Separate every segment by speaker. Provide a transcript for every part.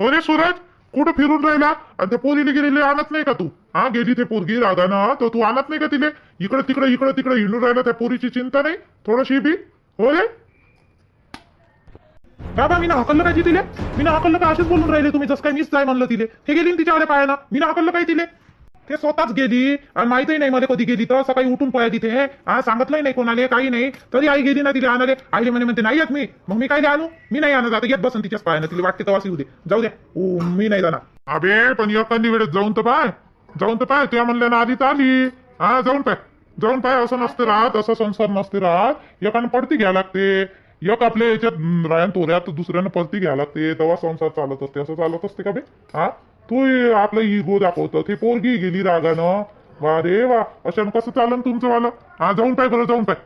Speaker 1: हो रे सूरज कुठं फिरून राहिला? आणि त्या पोरीने गेलेले आणत नाही का तू? हा गेली ते पोरगी राधानं तर तू आणत नाही का तिले? इकडे तिकडे इकडे तिकडे हिंडून राहिला त्या पोरीची चिंता नाही? थोडीशी बी? हो रे?
Speaker 2: बाबा मी ना हकललं काय तिले? मी ना हकललं का असेच बोलून राहिले तुम्ही जसं काय मीच जाय म्हणलं तिले. हे गेली ना तिच्याकडे पायाला? मी ना हकललं काय तिले? ते स्वतःच गेली आणि माहितही नाही मला कधी गेली. तर सकाळी उठून पळा तिथे हा सांगितलंही नाही कोणाले काही नाही. तरी आई गेली ना तिथे आणाले आईले म्हणे म्हणते नाही येत मी. मग मी काय आणू? मी नाही आणत. आता येत बसन तिच्याच पायानं. तिला वाटते तेव्हा येऊ दे. जाऊ द्या. ओ मी नाही जाणार.
Speaker 1: अबे पण एखादी वेळेस जाऊन तर पाय. जाऊन तर पाय. त्या म्हणल्यानं आधी आधीच आली. हा जाऊन पाय. जाऊन पाय. असं नसते राहत. असं संसार नसते राहत. एकानं पडती घ्या लागते. एक आपल्या याच्यात रायन तोऱ्यात दुसऱ्यानं पडती घ्या लागते. तेव्हा संसार चालत असते. असं चालत असते का बे? हा? तू आपलं इगो दाखवत. ते पोरगी गेली रागानं. वा रे वा. अशानं कसं चालन तुमचं वालं? हा जाऊन पाय बरं जाऊन पाय.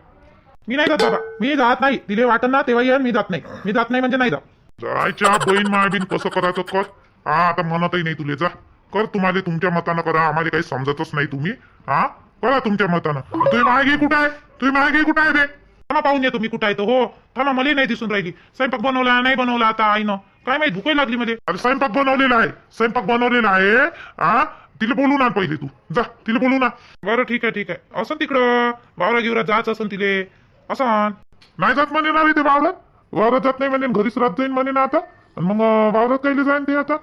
Speaker 2: मी नाही जात मी जात नाही. तिले वाटत ना तेव्हा येईन मी जात नाही. मी जात नाही म्हणजे नाही जात.
Speaker 1: जायच्या बहीण मायबीन कसं करायचं कर? हा आता म्हणतही नाही तुले जा. कर तुम्हाला तुमच्या मतानं करा. आम्हाला काही समजतच नाही तुम्ही. हा करा तुमच्या मतानं. तुम्ही मागे कुठं आहे? तुम्ही मागे कुठं आहे रे?
Speaker 2: थांबा पाहून येतो मी कुठं आहे तो. हो थांबा मला नाही दिसून राहिली. स्वयंपाक बनवला नाही बनवला आता आईनं. काय माहीत भूकही लागली मध्ये
Speaker 1: अरे स्वयंपाक बनवलेला आहे. स्वयंपाक बनवलेला आहे हा तिला बोलून आण पहिले तू. जा तिला बोलून आण
Speaker 2: बरं ठीक आहे ठीक आहे. असं तिकडं. वावरा गिवरा जायचं असं तिले. असं
Speaker 1: नाही जात म्हणे ना रे ते वावरात. वावरात जात नाही म्हणे घरीच राहत जाईन म्हणे ना आता. मग वावरात काही जाईन ते आता?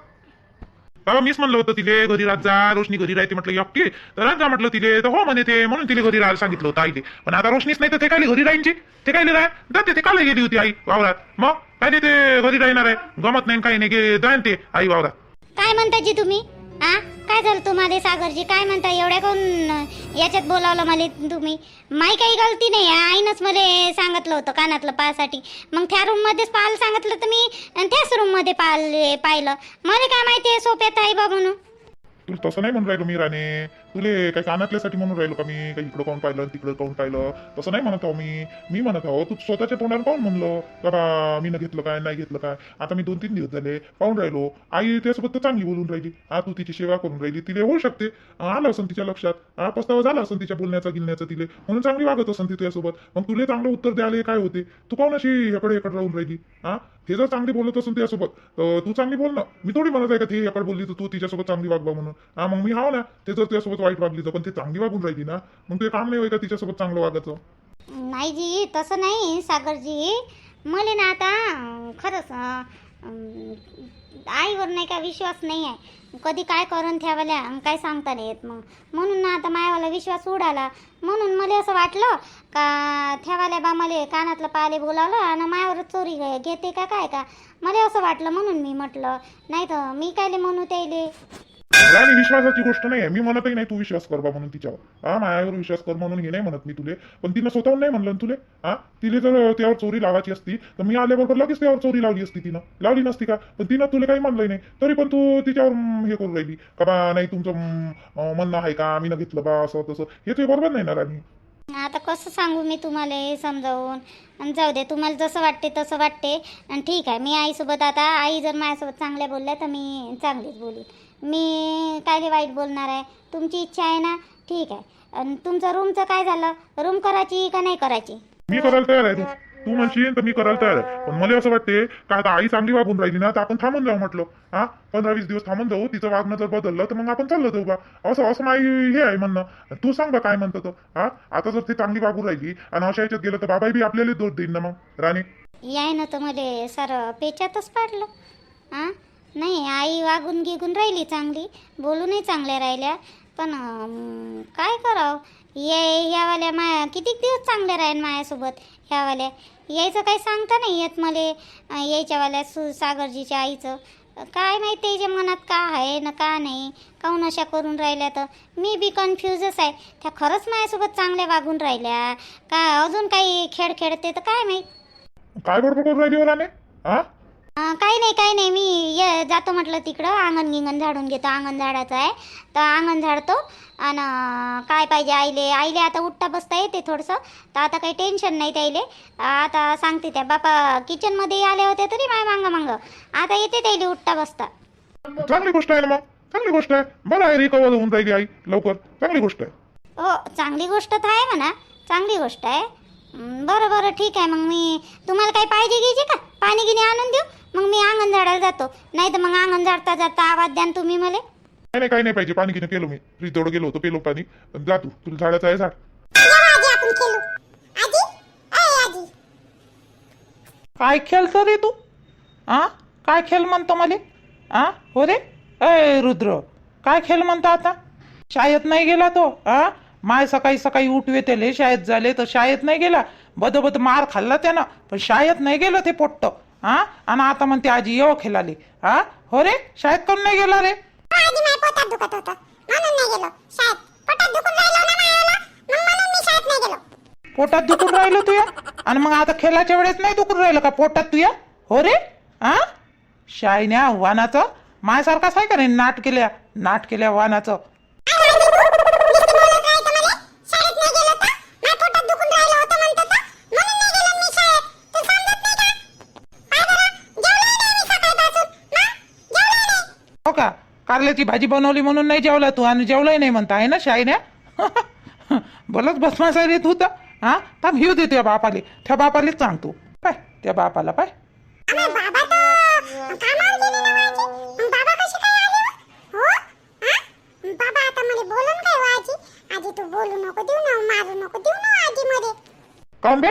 Speaker 2: बाबा मीच म्हणलं होतं तिले घरी राहत जा रोशनी घरी राहते म्हटलं एकटी तर राहत जा म्हटलं तिले तर हो म्हणे ते म्हणून तिले घरी राहायला सांगितलं होतं आईले. पण आता रोशनीच नाही तर ते काय घरी राहीनची ते काय राह? जाते ते काल गेली होती आई वावरात. मग? काय ते घरी राहणार आहे? गमत नाही काही नाही जाईन ते आई वावरात.
Speaker 3: काय म्हणता जी तुम्ही? हा काय झालं तुम्हाला सागरजी? काय म्हणता? एवढ्या कोण याच्यात बोलावलं मला तुम्ही? माई काही गलती नाही आईनंच मला सांगितलं होतं कानातलं पाहासाठी मग त्या रूममध्येच पाहायला सांगितलं तर मी त्याच रूममध्ये पाहिलं. मला काय माहिती आहे सोप्यात आई बाबा म्हणून
Speaker 1: तसं नाही म्हणून राहिलो मी राणे. तुले काही कानातल्यासाठी म्हणून राहिलो का मी? काही इकडं काऊन पाहिलं तिकडं काऊन पाहिलं? तसं नाही म्हणत आहो मी. मी म्हणत आहो तू स्वतःच्या तोंडावर पाहून म्हणलं? बाबा मी न घेतलं काय नाही घेतलं काय? आता मी दोन तीन दिवस झाले पाहून राहिलो. आई त्यासोबत तर चांगली बोलून राहिली. हा तू तिची सेवा करून राहिली तिले होऊ शकते. आलं असं तिच्या लक्षात. हा पस्तावा झाला असं तिच्या बोलण्याचा गिलण्याचा तिले. म्हणून चांगली वागत असं ती तुझ्यासोबत. मग तुला चांगलं उत्तर द्यायला काय होते? तू काऊन अशी याकडे इकडे राहून राहिली? हा? हे जर चांगली बोलत असून त्यासोबत तर तू चांगली बोल ना. मी थोडी म्हणत आहे का ती याकडे बोलली तर तू तिच्यासोबत चांगली वागवा म्हणून. हा मग मी हा ना. ते जर तुझ्यासोबत वाईट वागली तर पण ते चांगली वागून राहिली ना मग ते काम नाही होय का तिच्यासोबत चांगलं वागायचं?
Speaker 3: नाही जी तसं नाही सागरजी. मला ना आता खरंच आईवर नाही का विश्वास नाही आहे. कधी काय करून ठेवाल्या काय सांगता नाही येत मग. म्हणून ना आता मायावाला विश्वास उडाला. म्हणून मला असं वाटलं का ठेवाल्या बा मला कानातलं पाले बोलावलं आणि मायावर चोरी घेते का काय का? मला असं वाटलं म्हणून मी म्हटलं. नाही तर मी कायले म्हणू त्याले?
Speaker 1: आणि विश्वासाची गोष्ट नाही आहे मी म्हणतही नाही तू विश्वास कर बा म्हणून तिच्यावर. हा मायावर विश्वास कर म्हणून हे नाही म्हणत मी तुले. पण तिनं स्वतःहून नाही म्हणलं तुले. हा तिने जर त्यावर चोरी लावायची असती तर मी आल्याबरोबर लगेच त्यावर चोरी लावली असती तिनं. लावली नसती का? पण तिनं तुला काही म्हणलंय नाही. तरी पण तू तिच्यावर हे करू राहिली. का बा नाही तुमचं म्हणणं आहे का? मी न घेतलं बा असं तसं. हे तुझ्या बरोबर नाही ना राणी.
Speaker 3: आता कसं सांगू मी तुम्हाला हे समजावून? आणि जाऊ दे तुम्हाला जसं वाटते तसं वाटते. आणि ठीक आहे मी आईसोबत आता आई जर माझ्यासोबत चांगल्या बोलल्या तर मी चांगलीच बोलू मी कायले वाईट बोलणार आहे? तुमची इच्छा आहे ना? ठीक आहे. आणि तुमचं रूमचं काय झालं? रूम करायची का नाही करायची?
Speaker 1: मी करायला तयार आहे तू तू म्हणशील तर मी करायला तयार आहे. पण मला असं वाटते का आता आई चांगली वागून राहिली ना तर आपण थांबून जाऊ म्हटलं. हा? पंधरा वीस दिवस थांबून जाऊ तिचं वागणं जर बदललं तर मग आपण चाललो जाऊ बा. असं असं माझी हे आहे म्हणणं. तू सांग बा काय म्हणतं तर हा? आता जर ती चांगली वागून राहिली आणि अशा याच्यात गेलं तर बाबाई बी आपल्याला दोष देईन ना मग. राणी?
Speaker 3: याय ना तर मला सारं पेचातच पाडलं. हां? नाही आई वागून गिगून राहिली चांगली. बोलूनही चांगल्या राहिल्या. पण काय करावं? ये ह्यावाल्या माया कितीक दिवस चांगल्या राहीन माझ्यासोबत ह्यावाल्या? यायचं काही सांगता नाही येत मले यायच्यावाल्या सु सागरजीच्या आईचं. काय माहिती त्याच्या मनात का आहे ना का नाही? काहून अशा करून राहिल्या तर? मी बी कन्फ्यूजच आहे. त्या खरंच माझ्यासोबत चांगल्या वागून राहिल्या. का अजून काही खेळ खेळते तर काय माहीत?
Speaker 1: काय बडबड करून राहिली हो राणे हा?
Speaker 3: काही नाही काही नाही. मी ये जातो म्हटलं तिकडं. अंगण गिंगण झाडून घेतो. अंगण झाडाचं आहे. तर अंगण झाडतो. आणि काय पाहिजे आईले? आईले आता उठता बसता येते थोडंसं. तर आता काही टेन्शन नाही त्याईले. आता सांगते त्या बापा किचनमध्ये आले होते तरी माय मांग मांग. आता येते त्याईले उठता बसता.
Speaker 1: चांगली गोष्ट आहे ना मग. चांगली गोष्ट आहे. बरं आहे रिकवर होऊन राहिली आई लवकर. चांगली गोष्ट आहे.
Speaker 3: हो चांगली गोष्ट तर आहे म्हणा. चांगली गोष्ट आहे. बरं बरं ठीक आहे. मग मी तुम्हाला काही पाहिजे घ्यायचे का? पाणी गिनी आणून देऊ? मग मी अंगण झाड
Speaker 4: झाडायला जातो. नाही तर मग अंगण झाडता जाता आवाज द्या न तुम्ही मला.
Speaker 5: नाही नाही काही नाही पाहिजे. पाणी घेणं केलो मी. फ्रीज जवळ गेलो होतो पेलो पाणी. जा तू. तुला झाडाचं आहे झाड.
Speaker 6: काय खेळतो रे तू? आ? काय खेळ म्हणतो मला? आ? हो रे? अय रुद्र. काय खेळ म्हणतो आता? शाळेत नाही गेला तो? आ? माय सकाळी सकाळी उठवे त्याले शाळेत झाले तर शाळेत नाही गेला. बद बद मार खाल्ला त्यानं. पण शाळेत नाही गेलं ते पोट्ट. हा? आणि आता म्हणते आजी येऊ खेळाली हा? हो रे? शाळेत कोण नाही गेला रे?
Speaker 3: माझ्या पोटात दुखून राहिलो
Speaker 6: तुया? आणि मग आता खेळाच्या वेळेस नाही दुखून राहिलं का पोटात तुया? हो रे? हा? शायन्या वानाचं? मायासारखाच आहे का नाही नाट केल्या नाट केल्या वानाचं
Speaker 3: नुसतं बोलत राहायचं म्हणे. शाळेत नाही गेलो तर माझ्या पोटात दुखून राहिलं होतं म्हणतो तर म्हणून नाही गेलो मी शाळेत तू समजत नाही का पाय बरं जेवलोही नाही मी सकाळपासून ना जेवलोही नाही
Speaker 6: हो का कारल्याची भाजी बनवली म्हणून नाही जेवला तू आणि जेवलाही नाही म्हणता आहे ना शायन्या बोलत बसमासा रे तू तर हा? थांब हिव दे त्या बापाले. त्या बापालेच सांग तू. पाय त्या बापाला पाय.
Speaker 3: अरे बाबा तर कामावर गेले ना माझे मग बाबा कसे काय आले हो? हो? बाबा आता मला बोलून काय आजी आजी तू बोलू नको देऊ ना मारू नको देऊ ना आजी मध्ये
Speaker 1: काऊन बे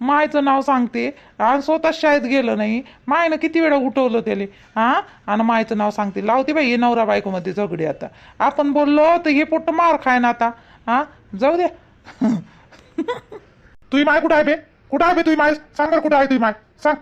Speaker 6: मायचं नाव सांगते. आणि स्वतः शाळेत गेलं नाही. मायनं किती वेळा उठवलं त्याले? हा आणि मायचं नाव सांगते. लावते बाई हे नवरा बायकोमध्ये झगडे आता. आपण बोललो तर हे पोट्ट मार खाय ना आता. हा जाऊ दे.
Speaker 1: तुझी माय कुठं आहे बे? कुठं आहे बे तुझी माय? सांग बरं कुठं आहे तुझी माय. सांग.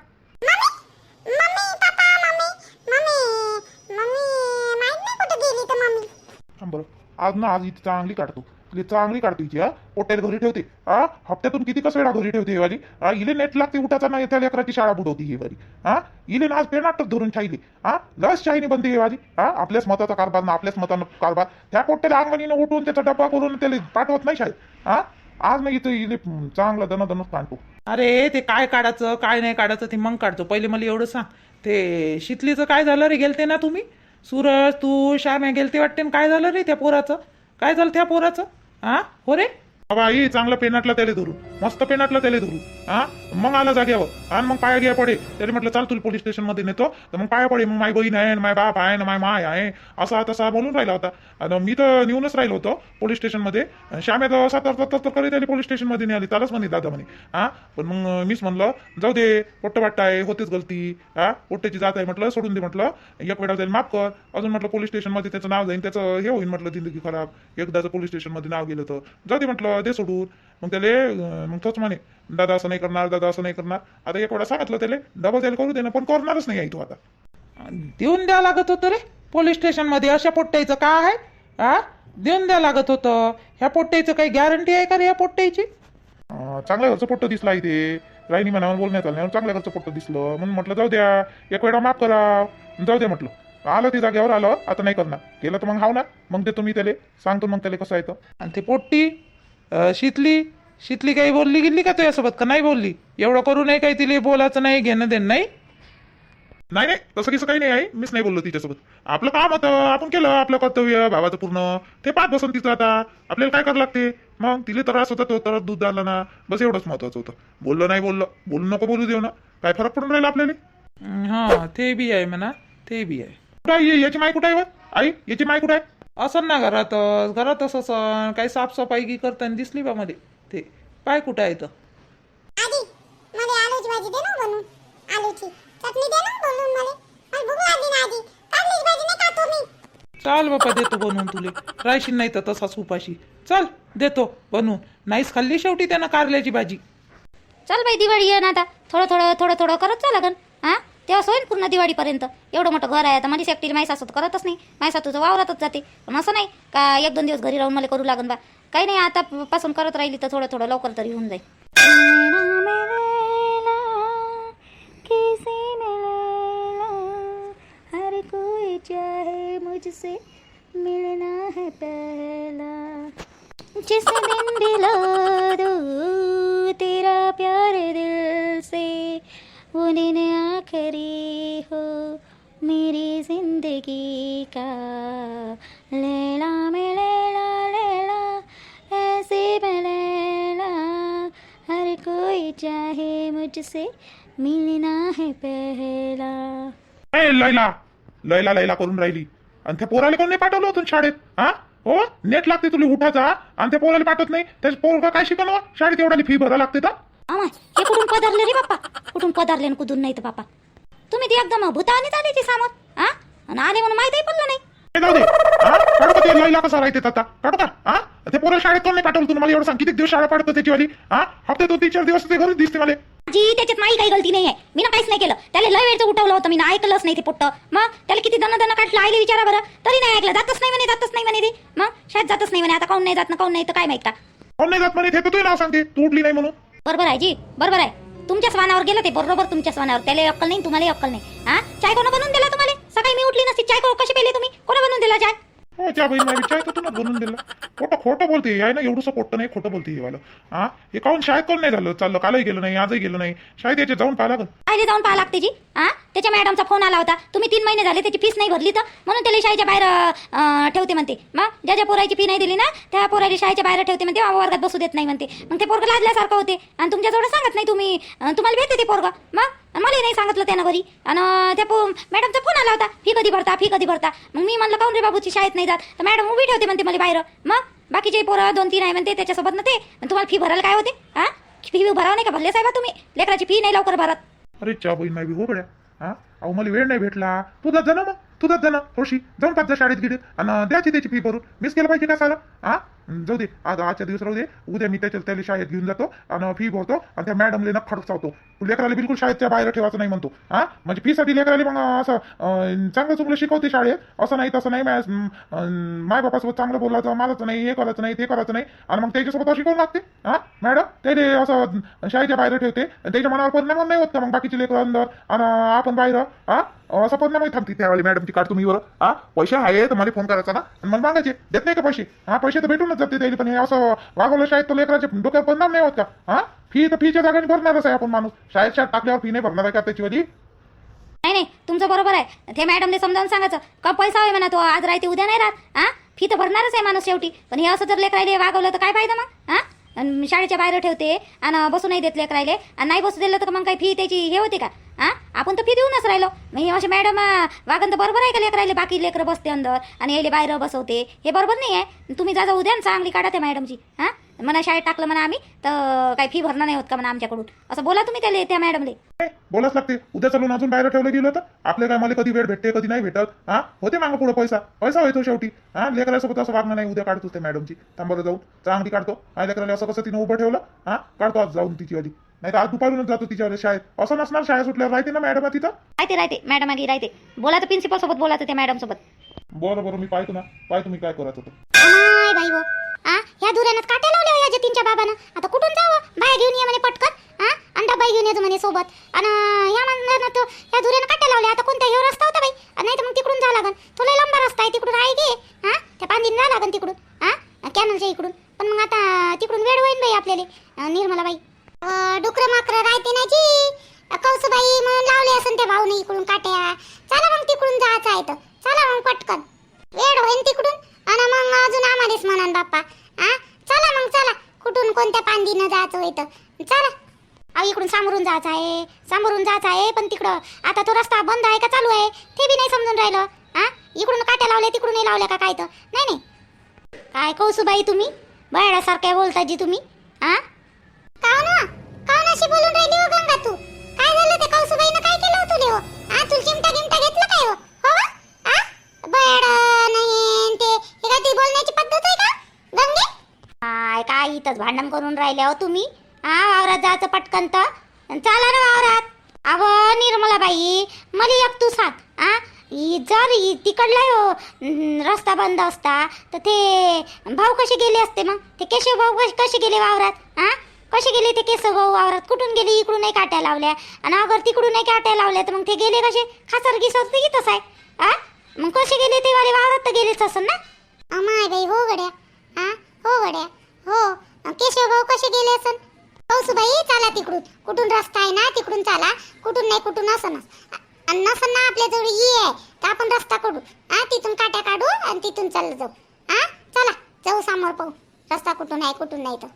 Speaker 1: बरं. आज ना आज इथे चांगली काढतो. चांगली काढतो हिची हा. पोट्यात घरी ठेवते. हा? हप्त्यातून किती कसं वेळा घरी ठेवते हे वाली? हा? इले नेट लागते उठाचा नाही त्या लेकराची शाळा बुडवती हे वाली. हा? इले ना आज पेनाटक धरून छाईली हा? लस शाईनी बनते हे वाली. हा? आपल्याच मताचा कारभार ना आपल्याच मतानं कारभार. त्या पोट्याला अंगणीनं उठवून त्याचा डब्बा करून त्याला पाठवत नाही शाळेत हा? आज नाही इथं इले चांगलं दन दनच काढतो
Speaker 6: अरे ते काय काढायचं काय नाही काढायचं ते मग काढतो. पहिले मला एवढं सांग. ते शितलीचं काय झालं रे गेलते ना तुम्ही? सूरज तू श्याम्या गेलते वाटते न? काय झालं रे त्या पोराचं? काय झालं त्या पोराचं? हा हो
Speaker 1: बाई चांगलं पेनाटला त्याला धरून. मस्त पेनाटला त्याला धरून. हा? मग आला जाग्यावर. आणि मग पाया घ्या पडे त्याला म्हटलं चाल तुला पोलीस स्टेशनमध्ये नेतो. तर मग पाया पडे. मग माय बहीण आहे माय बाप आहे ना माय माय आहे. असा तसा बोलून राहिला होता. आणि मी तर नेऊनच राहिलो होतो पोलीस स्टेशनमध्ये. श्यामे तर सात तर करी त्याला पोलीस स्टेशनमध्ये नेली. त्यालाच म्हणे दादा म्हणे. हा? पण मग मीच म्हणलं जाऊ दे पोट्ट वाटत आहे होतेच गलती. हा? पोट्ट्याची जात आहे म्हटलं सोडून दे म्हटलं. एक वेळा जाईल माफ कर. अजून म्हटलं पोलीस स्टेशनमध्ये त्याचं नाव जाईल त्याचं हे होईल म्हटलं जिंदगी खराब. एकदाचं पोलीस स्टेशनमध्ये नाव गेलं तर. जाऊ दे म्हटलं दे सोडून. मग त्याले मग तोच म्हणे दादा असं नाही करणार दादा असं नाही करणार. आता एक वेळा सांगितलं त्याला डबल त्याला करू दे ना पण करणारच नाही आहे तो आता.
Speaker 6: देऊन द्या लागत होतं रे पोलीस स्टेशनमध्ये अशा पोट्ट्याचं काय आहे? हा देऊन द्या लागत होतं. ह्या पोट्ट्याचं काही गॅरंटी आहे का रे या पोट्ट्याची?
Speaker 1: चांगल्या घरचं पोट्ट दिसला इथे राहिनी मनावर बोलण्यात आलं चांगल्या घरचं पोट्ट दिसलं. म्हणून म्हटलं जाऊ द्या एक वेळा माफ करा. जाऊ द्या म्हटलं. आलं ते जागेवर आलं आता नाही करणार. केलं तर मग हाव ना. मग देतो मी त्याला. सांगतो मग त्याला कसं तर.
Speaker 6: आणि ते पोट्टी शितली शितली काही बोलली गेली का तुझ्यासोबत? का नाही बोलली? एवढं करू नये काही तिला बोलायचं नाही घेणं देणं नाही?
Speaker 1: नाही नाही तसं कसं काही नाही आहे मीच नाही बोललो तिच्यासोबत. आपलं काम होतं आपण केलं आपलं कर्तव्य भावाचं पूर्ण. ते पाच बसून तिचं आता. आपल्याला काय करावं लागते? मग तिला त्रास होता तो तर दूध आला ना. बस एवढंच महत्वाचं होतं. बोललं नाही बोललं. बोलू नको बोलू देऊ ना. काय फरक पडून राहिला आपल्याला?
Speaker 6: हं, ते बी आहे म्हणा ते बी आहे.
Speaker 1: कुठं आहे याची माय कुठं आहे व? आई याची माय कुठं आहे?
Speaker 6: असं ना घरातच घरातच असं काही साफसफाई की करताना दिसली बा मध्ये. ते पाय कुठं आहे तर
Speaker 3: आधी मला आलूची भाजी दे ना बनवून. आलूची. चटणी दे ना बनवून मला. मला भूक लागली ना आधी. कारल्याची भाजी नाही खातो मी?
Speaker 6: चाल बापा देतो बनवून तुले. राहशील नाही तर तसाच उपाशी चल देतो बनवून. नाहीच खाल्ली शेवटी त्यानं कारल्याची भाजी.
Speaker 4: चल बाई दिवाळी आहे ना आता. थोडं थोडं थोडं थोडं करत जा लागन हां? तेव्हाच होईल पूर्ण दिवाळीपर्यंत. एवढं मोठं घर आहे आता माझी सेफ्टीला माझी सासू तर करतच नाही. माझी सासू तर वावरातच जाते. पण असं नाही का एक दोन दिवस घरी राहून मला करू लागन बा. काही नाही आता पासून करत राहिली तर थोडं थोडं लवकर तरी होऊन जाईल. हर कोई चाहे मुझसे मिलना है पहला जिस दिन दिला दो तेरा प्यार दिल से वो दिन हो मेरी जिंदगी का लैला में लैला लैला ऐसे में लैला। हर कोई चाहे मुझसे मिलना है पहला।
Speaker 1: ए लैला लैला लैला करून राहिली. आणि त्या पोराला कोण नाही पाठवलं होतं शाळेत? हा? हो? नेट लागते तुला उठाचा आणि त्या पोराला पाठवत नाही. त्याच्या पोरगा काय शिकवलं? शाळेत एवढ्याली फी भरा लागते तर?
Speaker 4: अमाय हे कुठून पदारले रे बाप्पा? कुठून पदारले आणि कुठून नाही तर बाप्पा? तुम्ही ती एकदम भूतानीच आली ती समोर हा? आणि आले म्हणून माहितही पडलं नाही.
Speaker 1: ए, जाऊ दे. हा? काढू का ते लैला कसा राहते आता? काढू का हा? ते पोराला शाळेत कोण नाही पाठवलं तुम्हाला एवढं सांग. किती दिवस शाळा पाठवतो त्याचीवाली हा? हप्ते दोन तीन चार दिवस ते घरीच दिसते मला.
Speaker 4: जी त्याच्यात माझी काही गलती नाही आहे मी ना काहीच नाही केलं. त्याला लय वेळचं उठवलं होतं. मी ना ऐकलंच नाही ते पोट्ट. मग त्याला किती काढलं? आईले विचारा बरं. तरी नाही ऐकलं. जातच नाही म्हणे जातच नाही म्हणे ते. मग शाळेत जातच नाही म्हणे. आता काऊन नाही जात ना काऊन नाही तर काय माहीत का?
Speaker 1: कोण नाही जात म्हणे? ते तर तुझे नाव सांगते. तू उठली नाही म्हणून.
Speaker 4: बरोबर आहे जी? बरोबर आहे. तुमच्या स्वानावर गेलं ते बरोबर तुमच्या स्वानावर त्याला अक्कल नाही तुम्हाला अक्कल नाही. हा? चाय कोणा बनवून दिला तुम्हाला? सकाळी मी उठली नसती. चाय को- कशी पेली तुम्ही? कोणा बनवून दिला चाय?
Speaker 1: हो त्या बाई मला चाय तर ना बनवून दिलं. खोटं खोटं बोलते. आहे ना एवढंसं खोटं नाही खोटं बोलते वाला. हा हे काहून शाळेत कोण नाही झालं? चाललं कालही गेलं नाही आजही गेलं नाही. शाळेत याचे जाऊन पाहा लागल.
Speaker 4: आईले जाऊन पाहा लागते जी. हा त्याच्या मॅडमचा फोन आला होता. तुम्ही तीन महिने झाले त्याची फीस नाही भरली तर? म्हणून त्याला शाळेच्या बाहेर अं, ठेवते म्हणते. मग ज्या ज्या पोराची फी नाही दिली ना त्या पोराला शाळेच्या बाहेर ठेवते म्हणते. अहो, वर्गात बसू देत नाही म्हणते. मग ते पोरग लाजल्यासारखं होते. आणि तुमच्याजवळ सांगत नाही तुम्ही. अं, तुम्हाला भेटते ते पोरग. मग? मला नाही सांगितलं त्यानं घरी. आणि त्या पो मॅडमचा फोन आला होता. फी कधी भरता? फी कधी भरता? मग मी म्हणलं काऊन रे बाबूची शाळेत नाही जात. तर मॅडम उभी ठेवते म्हणते मला बाहेर. मग? बाकीचे पोरं दोन तीन आहे म्हणते त्याच्यासोबत ना ते? तुम्हाला फी भरायला काय होते? हा फी भराव नाही का? भरले साहेबा तुम्ही? लेकराची फी नाही लवकर भरत.
Speaker 1: अरे चा बहीण नाही हो गड्या हा अहो मला वेळ नाही भेटला. तुझा जण मग. तुझा जण थोडीशी जाऊन पाच जा शाळेत गिडे आणि द्यायची त्याची फी भरून. मिस केलं पाहिजे का साला? हा जाऊ दे. आज आजच्या दिवस राहू दे. उद्या मी त्याच्या त्याला शाळेत घेऊन जातो आणि फी भरतो आणि त्या मॅडमले ना खडक चावतो. लेकराला बिलकुल शाळेच्या बाहेर ठेवायचं नाही म्हणतो. हा? म्हणजे फीसाठी लेकराला मग असं चांगलं चुकलं शिकवते शाळेत. असं नाही तसं नाही. माय बापासोबत चांगलं बोलायचं मालाचं नाही हे करायचं नाही ते करायचं नाही. आणि मग त्याच्यासोबत अशी शिकवून लागते. हा? मॅडम ते असं शाळेच्या बाहेर ठेवते. त्याच्या मनावर परिणाम नाही होत का मग बाकीचे लेकर अंदर? आणि आपण बाहेर हा? असा परिणाम थांबते त्यावेळी मॅडमची काढ तुम्ही बरं. हा? पैसे आहे तर मला फोन करायचा ना. आणि मग मागायचे. देत नाही का पैसे? हा पैसे तर भेटून भेटूनच जाते त्याला पण हे असं वागवलं शाळेत तर लेकराचे डोक्यावर परिणाम नाही होत का? हा? फी तर फीच्या जागाने भरणारच आहे आपण माणूस. शाळेत शाळेत टाकल्यावर फी नाही भरणार आहे का त्याची वाली
Speaker 4: नाही नाही तुमचं बरोबर आहे. ते मॅडमने समजावून सांगायचं का पैसा आहे म्हणा तो आज राहते उद्या नाही राहत. हा? फी तर भरणारच आहे माणूस शेवटी. पण हे असं जर लेकरायले वागवलं तर काय फायदा मग? हा? शाळेच्या बाहेर ठेवते आणि बसू नाही देत लेकरायले. आणि नाही बसू दिलं तर मग काही फी त्याची हे होते का? हा? आपण तर फी देऊनच राहिलो. मी असे मॅडम वागन तर बरोबर आहे का लेकर राहिले? बाकी लेकरं बसते अंदर आणि यायले बाहेर बसवते. हे बरोबर नाही आहे. तुम्ही जा उद्या चांगली काढा त्या मॅडमची. हा? म्हणा शाळेत टाकलं म्हणा आम्ही तर काही फी भरणं नाही होत का म्हणा आमच्याकडून? असं बोला तुम्ही त्याला त्या मॅडमले.
Speaker 1: बोलाच लागते. उद्या चालून अजून बाहेर ठेवलं गेलं तर? आपल्या काय मला कधी वेळ भेटते कधी नाही भेटत? हा? होते मागं पुढे पैसा. पैसा होतो शेवटी. हा? लेकरासोबत असं वागणं नाही. उद्या काढतो त्या मॅडमची. थांबवलं जाऊन. चांगली काढतो. हा लेकराला असं कसं तिने उभं ठेवलं? हा? काढतो आज जाऊन तिची आधी. नाही तर आज दुपारूनच जातो तिच्यावर शाळेत. असं नसणार शाळेत सुटल्यावर. राहते ना मॅडम तिथं?
Speaker 4: राहते राहते. मॅडम आगी राहते. बोला तर प्रिन्सिपल सोबत बोला तर त्या मॅडम सोबत.
Speaker 1: बरं बरं. मी पाहतो ना. पाय तुम्ही काय करत होतं.
Speaker 3: अमाय बाई आ ह्या लावल्या हो या जतीनच्या बाबानं. आता कुठून जावं? बाहेर घेऊन ये म्हणे पटकन. हा आणि डब्बा घेऊन येतो म्हणे सोबत. आणि ह्या म्हणलं तो ह्या धुऱ्यानं काट्या लावल्या. आता कोणता ह्यो रस्ता होता बाई? नाही तर मग तिकडून जावं लागन. तुला लंबा रस्ता आहे. तिकडून आहे गे. हा त्या पांदीन जावं लागन तिकडून. हा कॅनलच्या इकडून. पण मग आता तिकडून वेळ होईन बाई आपल्याला. निर्मला बाई डुकर माकर राहते ना जी. कौसुबाई म्हणून लावले असन त्या भाऊने इकडून काट्या. चला मग तिकडून जायचं आहे तर. चला मग पटकन. वेळ होईन तिकडून. आणि मग अजून आम्हालाच म्हणान बाप्पा. हा चला मग चला. कुठून कोणत्या पांदीनं जायचं होय तर. चला. अहो इकडून सामोरून जायचं आहे. सामोरून जायचं आहे पण तिकडं आता तो रस्ता बंद आहे का चालू आहे? ते बी नाही समजून राहिलं. हा इकडून काट्या लावल्या तिकडून नाही लावल्या का काय तर? नाही नाही. काय कौसुबाई तुम्ही? बयाडासारख्या बोलता जी तुम्ही. हा का हो ना? काऊन अशी बोलून राहिली हो गंगा तू. काय झालं ते कौसुबाईनं काय केलं होतं तुले हो? हा तुला चिमटा गिमटा घेतलं काय हो? हो वा? नाही ते हे काय ती बोलण्याची पद्धत आहे का? गंगे? काय काय इथंच भांडण करून राहिले हो तुम्ही? हा वावरात जायचं पटकन तर. चला ना वावरात. अहो निर्मलाबाई मला एक तू सांग. हा इ- जर तिकडला हो रस्ता बंद असता तर ते भाऊ कसे गेले असते मग? ते केशव भाऊ कसे कसे गेले वावरात? हा कसे गेले ते केस वावरात? कुठून गेले? इकडून नाही काट्या लावल्या. आणि अगर तिकडून नाही काट्या लावल्या तर मग ते गेले कसे? खासर गिसर ते येतच आहे आ? मग कसे गेले ते वाले? वावरत तर गेलेच असं ना? माय बाई हो गड्या. हा हो गड्या. हो. केशव भाऊ कसे गेले असन? हो कौसुबाई चला
Speaker 7: तिकडून. कुठून रस्ता आहे ना तिकडून चाला. कुठून नाही कुठून असं नसन ना आपल्या जवळ ये. तर आपण रस्ता काढू. हा तिथून काट्या काढू आणि तिथून चाललं जाऊ. हा चला जाऊ समोर पाहू. रस्ता कुठून आहे कुठून नाही तर.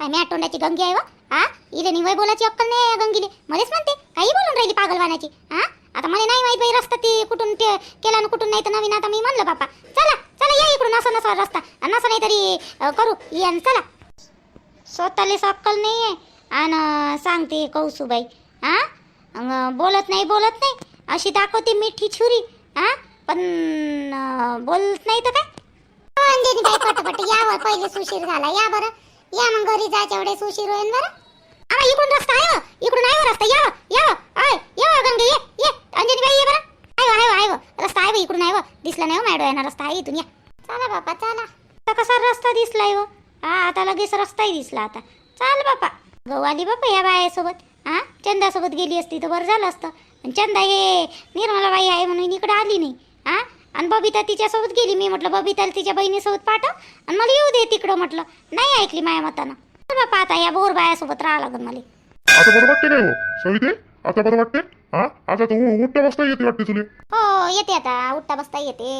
Speaker 7: काय मी आठवण्याची गंगी आहे व? हा इले निवय बोलायची अक्कल नाही आहे या गंगीले. मध्येच म्हणते काही बोलून राहिली पागलवानाची हा आता मला नाही माहीत बाई रस्ता ती कुठून ते- केला ना कुठून नाही तर नवीन. आता मी म्हणलं बापा चला चला या इकडून असं नसा रस्ता. नसा नाही तरी करू या चला. स्वतःलेच अक्कल नाही आहे. आणि सांगते कौसुबाई हा बोलत नाही बोलत नाही. अशी दाखवते मिठी छुरी हा पण बोलत नाही तर काय? अंजनी या पटपट. यावं पहिले सुशीर झाला. या बरं. या मग घरी जायच्या वेळेस उशीर होईल बरं. अरे इकडून रस्ता आहे इकडून आहे हो रस्ता या या आय या गंगे ये ये अंजनी बाई ये बरं. आहे व, आहे आहे रस्ता आहे इकडून आहे हो दिसला नाही हो मॅडो येणार रस्ता आहे इथून या. चला बापा चला.
Speaker 3: आता कसा रस्ता दिसलाय हो? हा आता लगेच रस्ताही दिसला आता. चाल बापा. गहू आली बापा या बायासोबत. हा चंदासोबत गेली असती तर बरं झालं असतं. पण चंदा हे निर्मलाबाई आहे म्हणून इकडे आली नाही. हा आणि बबिता तिच्यासोबत गेली. मी म्हटलं बबिताला तिच्या बहिणीसोबत पाठव आणि मला येऊ दे तिकडं. म्हटलं नाही ऐकली माया मतानं. बापा आता या बोर बायासोबत राहा लागेल मला.
Speaker 1: आता बरं वाटते काय हो सविते आता बरं वाटते? हा? आता तू उठता बसता येते वाटते तुले.
Speaker 3: हो येते आता. उठता बसता येते.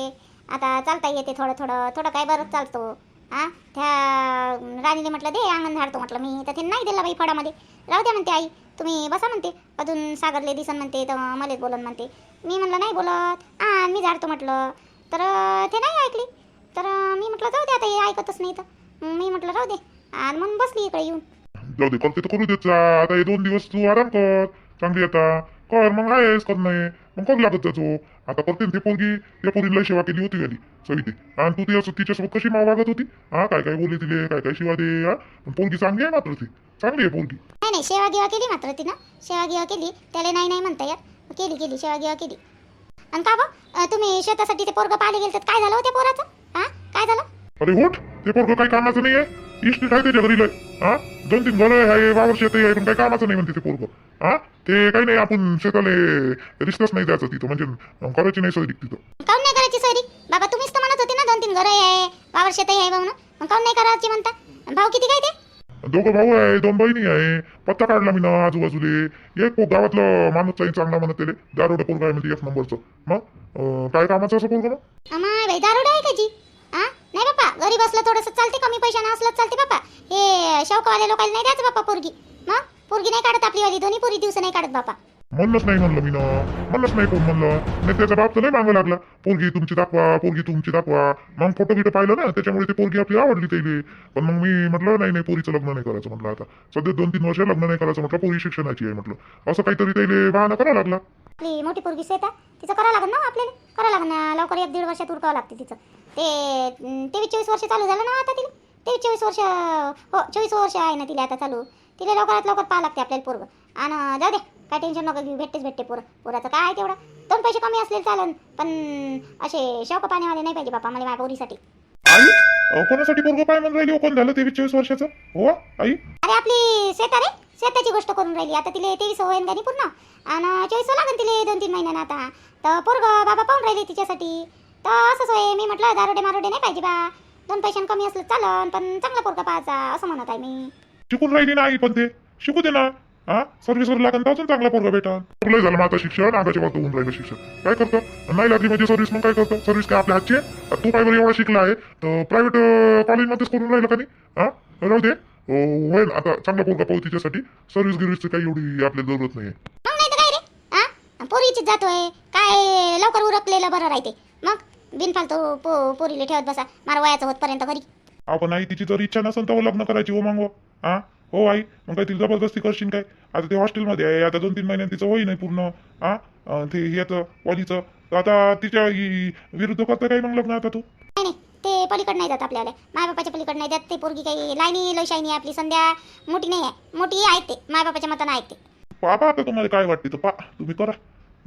Speaker 3: आता चालता येते थोडं थोडं. थोडं काय बरं चालतो. हा? त्या राणीने म्हटलं दे अंगण झाडतो. म्हटलं मी तर ते नाही दिला बाई फळामध्ये राहू द्या म्हणते आई. तुम्ही बसा म्हणते. अजून सागरले दिसन म्हणते तर मलेच बोलन म्हणते. मी म्हणलं नाही बोलत. आ मी झाडतो म्हटलं. तर ते नाही ऐकली. तर मी म्हटलं जाऊ दे आता हे ऐकतच नाही तर मी म्हटलं राहू दे. आणि मग बसली इकडे येऊन.
Speaker 1: जाऊ दे करते तर करू देत जा. आता हे दोन दिवस तू आराम कर. चांगली आता. कर मग आहेस कर नाही. मग करू लागत जातो आता करते ना ती पोरगी. त्या पोरीला सेवा केली होती आली सविते आणि तू ती तिच्यासोबत कशी माव वागत होती? हा काय काय बोलली तिले? काय काय शिवा दे हा पोरगी चांगली आहे मात्र ती. चांगली आहे पोरगी
Speaker 3: नाही नाही सेवा गिवा केली मात्र तिनं. सेवा गिवा केली त्याला नाही नाही म्हणता येत. केली केली सेवा गिवा केली. आणि का बा? तुम्ही शेतासाठी ते पोरग पाहिले गेलं काय झालं होत्या पोराचं? हा काय झालं?
Speaker 1: अरे उठ ते पोरग काही कामाचं नाही आहे इष्ट काय त्याच्या घरी हा दोन तीन घर आहे वावर शेत आहे पण काही कामाचं नाही म्हणते ते पोरग. हा ते काही नाही आपण शेताले रिस्कच नाही द्यायचं तिथं म्हणजे करायची नाही सोय तिथं.
Speaker 3: काऊन नाही करायची सरी बाबा तुम्हीच तर म्हणत होते ना दोन तीन घर आहे वावर शेत आहे म्हणून. मग काऊन नाही करायची म्हणता? भाऊ किती काय ते?
Speaker 1: दोघं भाऊ आहे दोन बहिणी आहे. पत्ता काढला मी ना आजूबाजूले. एक पो- गावातलं माणूस चाही चांगला म्हणत त्याले. दारोडा पोरगा आहे म्हणजे एक नंबरचं. मग? काय कामाचं असं पोरगा मग?
Speaker 3: अमाय बाई दारुड आहे का जी? हा नाही बापा घरी बसलं थोडंसं चालते कमी पैशानं असलं चालते बापा हे शौकवाले लोकांना नाही द्यायचं बापा पोरगी. मग? पोरगी नाही काढत आपली वाली दोन्ही पोरी दिवस नाही काढत बापा
Speaker 1: म्हणलंच नाही म्हणलं मी ना म्हणलंच नाही कोण म्हणलं? नाही त्याचा बाप तर नाही मागं लागला. पोरगी तुमची दाखवा पोरगी तुमची दाखवा. मग फोटो बिटो पाहिलं ना त्याच्यामुळे ती पोरगी आपली आवडली त्याला पण मग मी म्हटलं नाही नाही पोरीचं लग्न नाही करायचं म्हटलं आता. सध्या दोन तीन वर्ष लग्न नाही करायचं म्हटलं पोरी शिक्षणाची आहे म्हटलं. असं काहीतरी त्याला बहाणा करावं लागला.
Speaker 3: आपली मोठी पोरगी श्वेता तिचं करावं लागेल ना हो आपल्याला? करावं लागेल ना लवकर एक दीड वर्षात उरकावं लागते तिचं. ते तेवीस चोवीस वर्ष चालू झालं ना हो आता तिला? तेवीस चोवीस वर्ष हो चोवीस वर्ष आहे ना तिला आता चालू. तिला लवकरात लवकर पाहावं लागते आपल्याला पोरगं. आणि जाऊ दे. काय टेन्शन नका घेऊ भेटतेच भेटते पोरं. पोराचं काय तेवढं? दोन पैसे कमी असले चालन पण असे शौक पाण्यावाले नाही पाहिजे बापा मला माझ्या पोरीसाठी.
Speaker 1: आई कोणासाठी पोरगं काय म्हणून राहिली हो? कोण झालं तेवीस चोवीस वर्षाचं? हो आई?
Speaker 3: अरे आपली श्वेता रे श्वेताची गोष्ट करून राहिली. आता तिला तेवीस होईन का नाही पूर्ण? आणि चोवीस लागेल तिला दोन तीन महिन्यानं आता. तर पोरग बाबा पाहून राहिले तिच्यासाठी. तर असंच होय मी म्हटलं दारोडे मारोडे नाही पाहिजे बा. दोन पैशांनी कमी असलं चालन पण चांगला पोरगा पाहायचा असं म्हणत आहे मी.
Speaker 1: शिकून राहिली ना आई पण ते? शिकू दे ना. हा? सर्व्हिस वर लागून तर अजून चांगला पोरगा भेटा लय झालं आता शिक्षण आगाच्या वरती होऊन राहिलं शिक्षण. काय करतं? नाही लागली म्हणजे सर्व्हिस मग काय करतं? सर्व्हिस काय आपल्या हातची? आहे तू काय बरं एवढा शिकला आहे तर प्रायव्हेट कॉलेजमध्येच करून राहिलं का नाही? हा? राहू दे. अं, होईल. आता चांगला पोरगा पाहू तिच्यासाठी. सर्व्हिस गिर्व्हिसची काही एवढी आपल्याला जरूरत नाही आहे
Speaker 3: मग नाही तर काय रे? हा? पोरीचीच जातोय. काय लवकर उरकलेलं बरं राहते. मग बिनफालतू पो पोरीला ठेवत बसा. मारा वयाचं होतपर्यंत घरी.
Speaker 1: आपण आई तिची जर इच्छा नसेल तर लग्न करायची हो मग. हो. हा आई मग काय तिला जबरदस्ती करशील काय? आता ते हॉस्टेलमध्ये आहे आता दोन तीन महिन्यात तिचं होई नाही पूर्ण हा? अं, ते याचं वालीचं तर आता तिच्या विरुद्ध करतं काय मग लग्न आता तू?
Speaker 3: नाही नाही ते पलीकड नाही जात आपल्याला मायबापाच्या पलीकड नाही जात ते पोरगी काही लाईनी लोशाईनी आपली. संध्या मोठी नाही आहे मोठी ऐकते मायबापाच्या मतानं ऐकते
Speaker 1: पाहा आता तुम्हाला काय वाटते तर पा तुम्ही करा.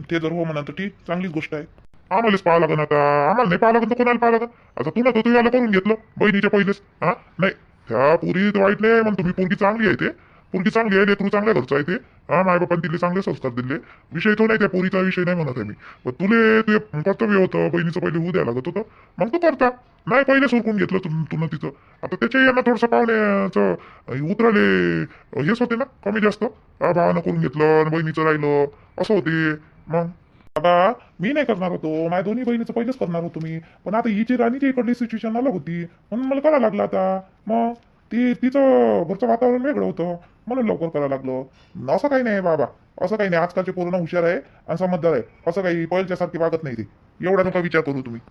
Speaker 1: ते जर हो म्हणा तर ठीक चांगलीच गोष्ट आहे. आम्हालाच पाहा लागेल आता. आम्हाला नाही पाहा लागेल तर कोणाला पाहा लागेल आता तू ना तर तू याला करून घेतलं बहिणीच्या पहिलेच हा? नाही त्या पुरी वाईट नाही आहे मग तुम्ही पोरगी चांगली आहे ते.
Speaker 5: पोरगी चांगली आहे लेकरू चांगल्या घरचं आहे ते. हा माय तिले चांगले संस्कार दिले. विषय तो नाही त्या पोरीचा विषय नाही म्हणत आहे मी. पण तुले तुझे कर्तव्य होतं बहिणीचं पहिले होऊ द्यायला लागत होतं. मग तू करता. नाही पहिले सुरकून घेतलं तुला तिचं. आता त्याच्या यांना थोडंसं पाहुण्याचं उतराले. हेच होते ना कमी जास्त. हा, भावानं करून घेतलं आणि बहिणीचं राहिलं. असं होते. मग?
Speaker 1: बाबा मी नाही करणार होतो. माझ्या दोन्ही बहिणीचं पहिलेच करणार होतो मी. पण आता हिची राणीची इकडली सिच्युएशन अलग होती म्हणून मला करावं लागलं आता. मग ती तिचं घरचं वातावरण वेगळं होतं. म्हणून लवकर करावं लागलं. असं काही नाही बाबा. असं काही नाही. आजकालचे कोरोना हुशार आहे आणि समजदार आहे. असं काही पहिल्यासारखी वागत नाही ते. एवढा नका विचार करू तुम्ही.